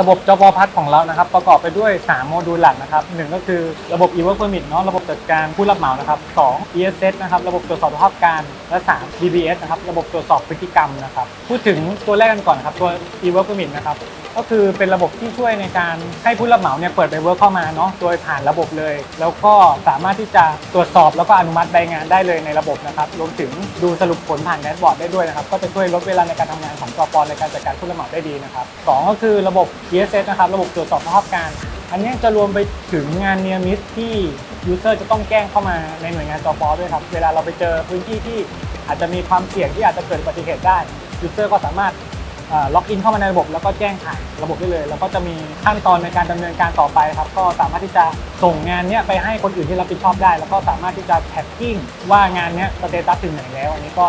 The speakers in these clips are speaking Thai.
ระบบจปพัทของเรานะครับ ประกอบไปด้วย 3 โมดูลหลักนะครับหนึ่งก็คือระบบ e-work permit เนาะระบบจัดการผู้รับเหมานะครับ2 ESS นะครับระบบตรวจสอบสภาพการและ 3 DBS นะครับระบบตรวจสอบพฤติกรรมนะครับพูดถึงตัวแรกกันก่อนครับตัว e-work permit นะครับ ก็คือเป็นระบบที่ช่วยในการให้ผู้รับเหมาเนี่ยเปิดไปเวิร์กเข้ามาเนาะโดยผ่านระบบเลย แล้วก็สามารถที่จะตรวจสอบแล้วก็อนุมัติใบงานได้เลยในระบบนะครับรวมถึงดูสรุปผลผ่านแดชบอร์ดได้ด้วยนะครับก็จะช่วยลดเวลาในการทำงานของจปอในการจัดการผู้รับเหมาได้ดีนะครับสองก็คือระบบ ESS นะครับระบบตรวจสอบสภาพการ อันนี้จะรวมไปถึงงานเนียมิสที่ยูเซอร์จะต้องแจ้งเข้ามาในหน่วยงานจปอด้วยครับเวลาเราไปเจอพื้นที่ที่อาจจะมีความเสี่ยงที่อาจจะเกิดอุบัติเหตุได้ยูเซอร์ก็สามารถ ล็อกอินเข้ามาในระบบแล้วก็แจ้งผ่านระบบได้เลย แล้วก็จะมีขั้นตอนในการดำเนินการต่อไปครับก็สามารถที่จะส่งงานเนี้ยไปให้คนอื่นที่รับผิดชอบได้ แล้วก็สามารถที่จะแท็กกิ้งว่างานเนี้ยสเตตัสถึงไหนแล้ว อันนี้ก็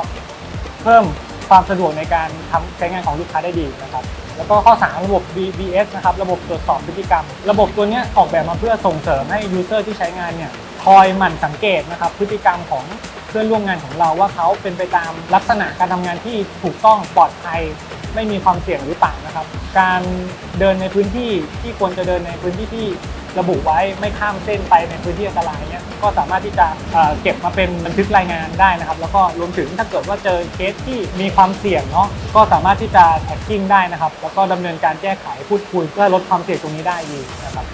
เพิ่มความสะดวกในการทำใช้งานของลูกค้าได้ดีนะครับแล้วก็ข้อ3ระบบ BBS นะครับระบบตรวจสอบพฤติกรรม ระบบตัวนี้ออกแบบมาเพื่อส่งเสริมให้ยูเซอร์ที่ใช้งานเนี่ย คอยหมั่นสังเกตนะครับพฤติกรรมของเพื่อนร่วมงานของเราว่าเขาเป็นไปตามลักษณะการทำงานที่ถูกต้องปลอดภัยไม่มีความเสี่ยงหรือเปล่านะครับ การเดินในพื้นที่ที่ควรจะเดินในพื้นที่ที่ระบุไว้ไม่ข้ามเส้นไปในพื้นที่อันตรายเนี่ยก็สามารถที่จะเเก็บมาเป็นบันทึกรายงานได้นะครับ แล้วก็รวมถึงถ้าเกิดว่าเจอเคสที่มีความเสี่ยงเนาะก็สามารถที่จะแท็กกิ้งได้นะครับ แล้วก็ดำเนินการแก้ไขพูดคุยเพื่อลดความเสี่ยงตรงนี้ได้ดีนะครับ